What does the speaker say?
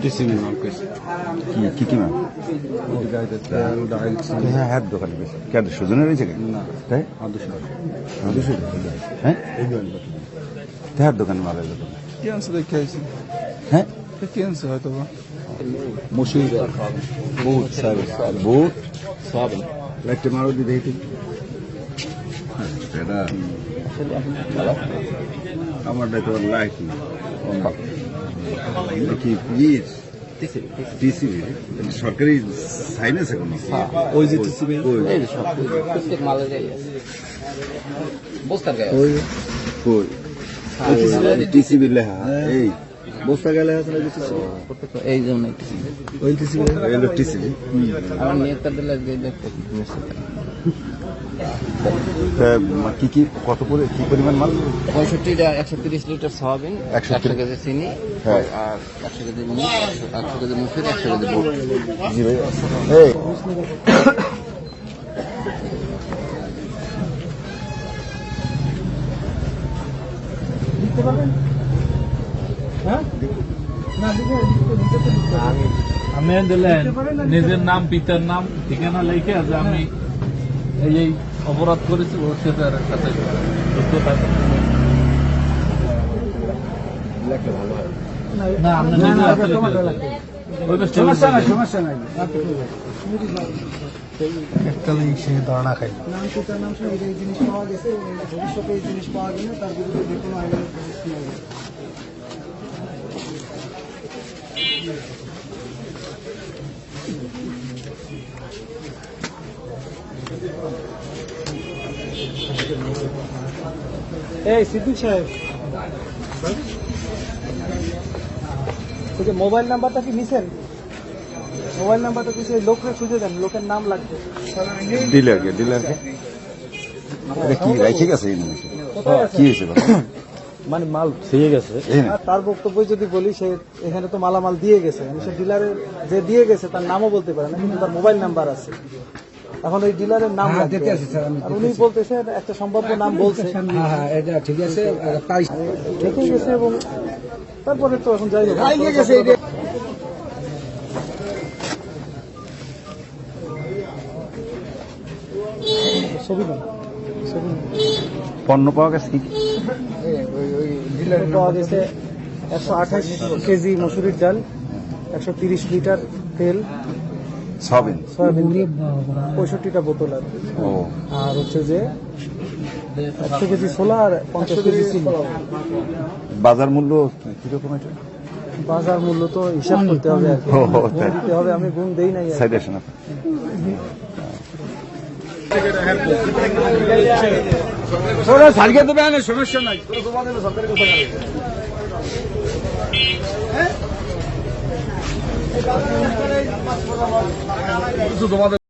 TCB মাল কইছে কি কি কি তেল ডাইল চিনি হ্যাঁ হ্যাঁ দোকানে গেছে। কেন সুজনে রয়েছে কেন না তাই? আদর্শ হ্যাঁ হ্যাঁ? দোকানে মাল এলো কি আনছে দেখে আইছি। হ্যাঁ? কি আনছে হয়তো মসুর বুট সার্ভিস বুট। সাবান লাইটটা মারো দি দেখি। এটা আমারটা তো লাইট কি প্লিজ টিসিবি সরকারি সাইন আছে কোনো ওই যে টিসিবি এই প্রত্যেক মালের গায়ে আছে। বস্তার গায়ে আছে। ওই টিসিবি লেখা। এই। বস্তা গেলে আছে না এই জন্য ওই টিসিবি আমার দেখতে। কি কি কত করে কি পরিমাণ মাল? পঁয়ষট্টিটা একশো তিরিশ লিটার সয়াবিন 130 একশো কেজি চিনি হ্যাঁ। আর একশো কেজি একশো- একশো কেজি মুসুর একশো কেজি বুট জি ভাই। আমি দিলেন নিজের নাম পিতার নাম ঠিকানা লিখে যে আমি এই এই অপরাধ করেছি ওর সাথে আর আছে। সমস্যা নাই সে ধারণা খাই নাম পিতার নাম সহ এই জিনিস পাওয়া গেছে ভবিষ্যতে এই জিনিস পাওয়া গেলে তার বিরুদ্ধে যে কোনো আইনের এই সিদ্দিক সাহেব। ওই যে মোবাইল নাম্বারটা কি নিছেন? মোবাইল নাম্বারটা কিছু লোককে খুঁজে দেন লোকের নাম লাগবে। ডিলারকে ডিলারকে এটা কি রাইখে গেছে এই নাকি কোথায় আছে? কি হয়েছে মানে মাল থেকে গেছে। তার বক্তব্য যদি বলি সে এখানে তো মালামাল দিয়ে গেছে। মানে সে ডিলারের যে দিয়ে গেছে তার নামও বলতে পারে না কিন্তু তার মোবাইল নাম্বার আছে। এখন ওই ডিলারের নাম লাগবে। আর উনি বলতেছে একটা সম্ভাব্য নাম বলছে হ্যাঁ হ্যাঁ এটা ঠিক আছে পাই ঢেকে গেছে এবং তারপরে তো এখন যাই হোক ছবি না ছবি না। পণ্য পাওয়া গেছে? পাওয়া গেছে একশো আঠাশ কেজি মসুরির ডাল একশো তিরিশ লিটার তেল সবিন সয়াবিন পঁয়ষট্টিটা বোতল আর ও। আর হচ্ছে যে একশো কেজি ছোলা আর পঞ্চাশ কেজি চিনি। বাজার মূল্য কীরকম এটা? বাজার মূল্য তো হিসাব করতে হবে। দিতে হবে আমি গুণ দেই নাই। সাইড আসেন সারিয়ে দেবে সমস্যা নাই। 是多么的